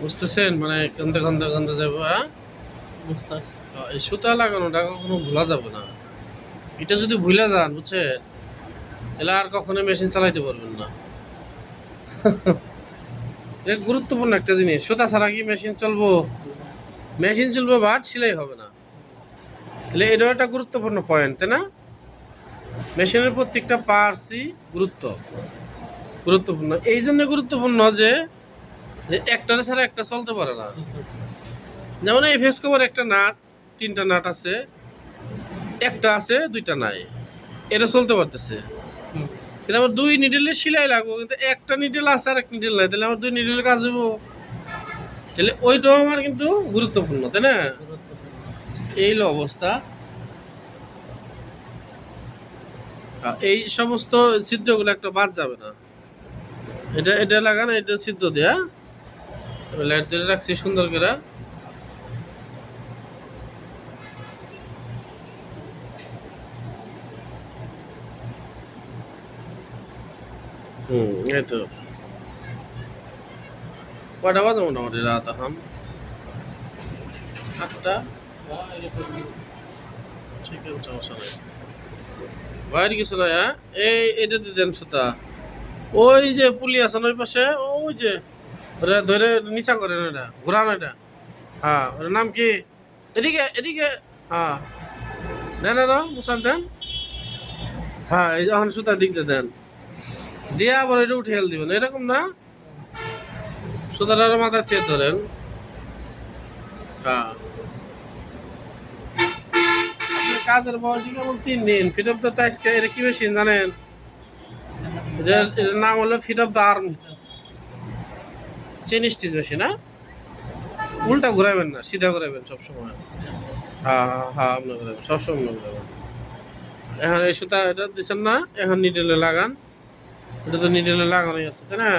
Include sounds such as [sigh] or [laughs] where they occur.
বুঝতেছেন? মানে কান্দে কান্দে কান্দে যাব হ্যাঁ? এই সুতা লাগানোটা কখনো ভোলা যাবে না। এটা যদি ভুলে যান বুঝছেন? তাহলে আর কখনো মেশিন চালাইতে পারবেন না। [laughs] এটা গুরুত্বপূর্ণ একটা জিনিস সুতা ছাড়া কি মেশিন চলবো? মেশিন চলবে বাট সেলাই হবে না। তাহলে এটাও একটা গুরুত্বপূর্ণ পয়েন্ট তাই না? মেশিনের প্রত্যেকটা পার্সই গুরুত্ব। গুরুত্বপূর্ণ। এই জন্য গুরুত্বপূর্ণ যে যে একটার ছাড়া একটা চলতে পারে না। যেমন এই ফেস কভার একটা নাট তিনটা নাট আছে একটা আছে দুইটা নাই। এটা চলতে পারতেছে। কিন্তু আমার দুই নিডেলের সেলাই লাগবো কিন্তু একটা নিডেল আছে আর এক নিডেল নাই তাহলে আমার দুই নিডেলের কাজ হব তাহলে ওইটাও আমার কিন্তু গুরুত্বপূর্ণ তাই না? এই হলো অবস্থা। এই সমস্ত ছিদ্রগুলো একটা বাদ যাবে না। এটা এটা লাগানো এটা ছিদ্র দেয়া লাইট দিয়ে রাখছি সুন্দর করে। হুম, এই তো। কটা বাজে মোটামুটি রাত এখন? আটটা? ঠিক আছে, সমস্যা নেই। বাইরে কিছু নয় হ্যাঁ? এই, এটা দিয়ে দেন সুতা। ওই যে পুলি না ওই পাশে? ওই যে ওরা ধরে নিচা করেন এটা ঘুরানো এটা। হ্যাঁ ওর নাম কি? এদিকে এদিকে হ্যাঁ। দেন আরও, মুসান, দেন। হ্যাঁ এই যখন সুতা দিক দিয়ে দেন। দিয়ে আবার এটা উঠে হেল দিবেন, এরকম না? সুতাটা মাথায় চেয়ে ধরেন। হ্যাঁ। কাজের বয়সী কেবল তিন দিন। ফিট অফ দ্য আজকে, এটা কি মেশিন জানেন? এটার নাম হলো feed off the arm. Chain stitch machine হ্যাঁ? উল্টা ঘুরাবেন না, সিধা ঘুরাবেন সবসময়। হ্যাঁ হ্যাঁ হ্যাঁ আপনার ঘুরাবেন সবসময় আপনি ঘুরাবেন এখন এই সুতা এটা দিচ্ছেন না, এখন নিডেলে লাগান। এটা তো নিডেলে লাগানোই আছে, তাই না?